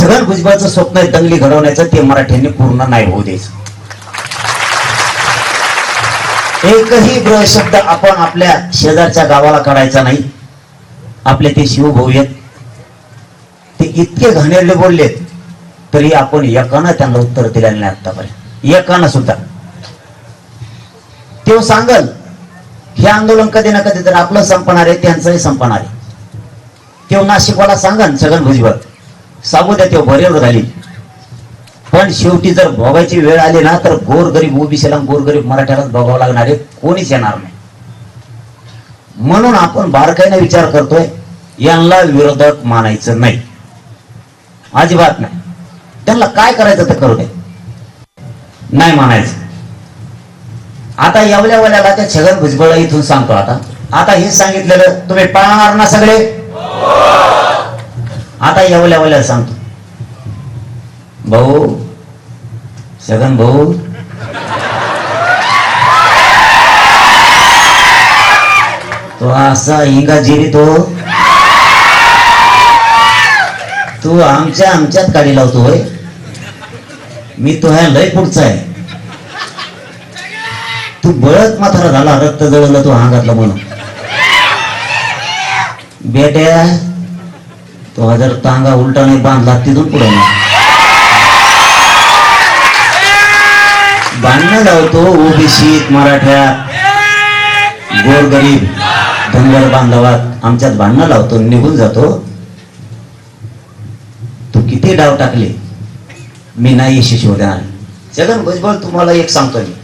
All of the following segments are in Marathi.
छगन भुजबळचं स्वप्न आहे दंगली घडवण्याचं ते मराठ्यांनी पूर्ण नाही होऊ द्यायचं. एकही ग्रह शब्द आपण आपल्या शेजारच्या गावाला काढायचा नाही. आपले ते शिवभाऊ आहेत. ते इतके घाणेरले बोललेत तरी आपण एकानं त्यांना उत्तर दिलेलं नाही आतापर्यंत. एकानं सुद्धा. तो सांगल हे आंदोलन कधी ना कधी तर आपलं संपणार आहे त्यांचंही संपणार आहे. तेव्हा नाशिकवाला सांगन छगन भुजबळ सांगू द्या तेव्हा बरेवर झाली. पण शेवटी जर भोगायची वेळ आली ना तर गोरगरीब ओबीसीला गोरगरीब मराठ्यालाच भोगावं लागणार आहे कोणीच येणार नाही. म्हणून आपण बारकाईने विचार करतोय यांना विरोधक मानायचं नाही. अजिबात नाही. त्यांना काय करायचं ते करू दे. नाही मानायचं. आता एवढ्या वल्याला त्या छगन भुजबळ इथून सांगतो आता. आता हे सांगितलेलं तुम्ही पाळणार ना सगळे? आता एवढ्या सांगतो. भाऊ सगन भाऊ. तो असा इंगा जिरी तो. तू आमच्या आमच्यात काढी लावतो होय. मी तो ह्या लय पुढचा आहे. तू बळत माथारा झाला रक्त जळलं तू हांगातला म्हणून. बेट्या तेव्हा हजार तांगा उलटा नाही बांधला तिथून पुढे नाही. भांडणं लावतो ओबीसीत मराठ्या गोरगरीब धनगर बांधवात. आमच्यात भांडणं लावतो निघून जातो. तू किती डाव टाकले? मी नाही यशस्वी द्या छगन भुजबळ तुम्हाला एक सांगतो मी.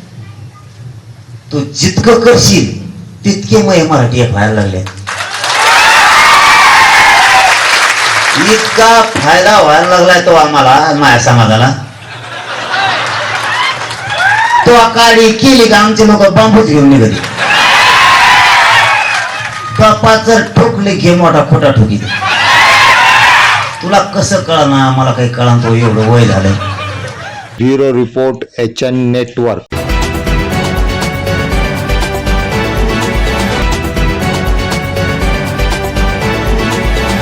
तू जितकं करशील तितके मग हे मराठी एक व्हायला लागले इतका फायदा व्हायला लागलाय तो आम्हाला माझ्या समाजाला. तो काळी केली का आमचे लोक बांबूच घेऊन निघते कपाचर ठोकले घे मोठा खोटा ठोकी तुला कसं कळणार? मला काही कळणार तो एवढं वय झालंय. Bureau report H N network.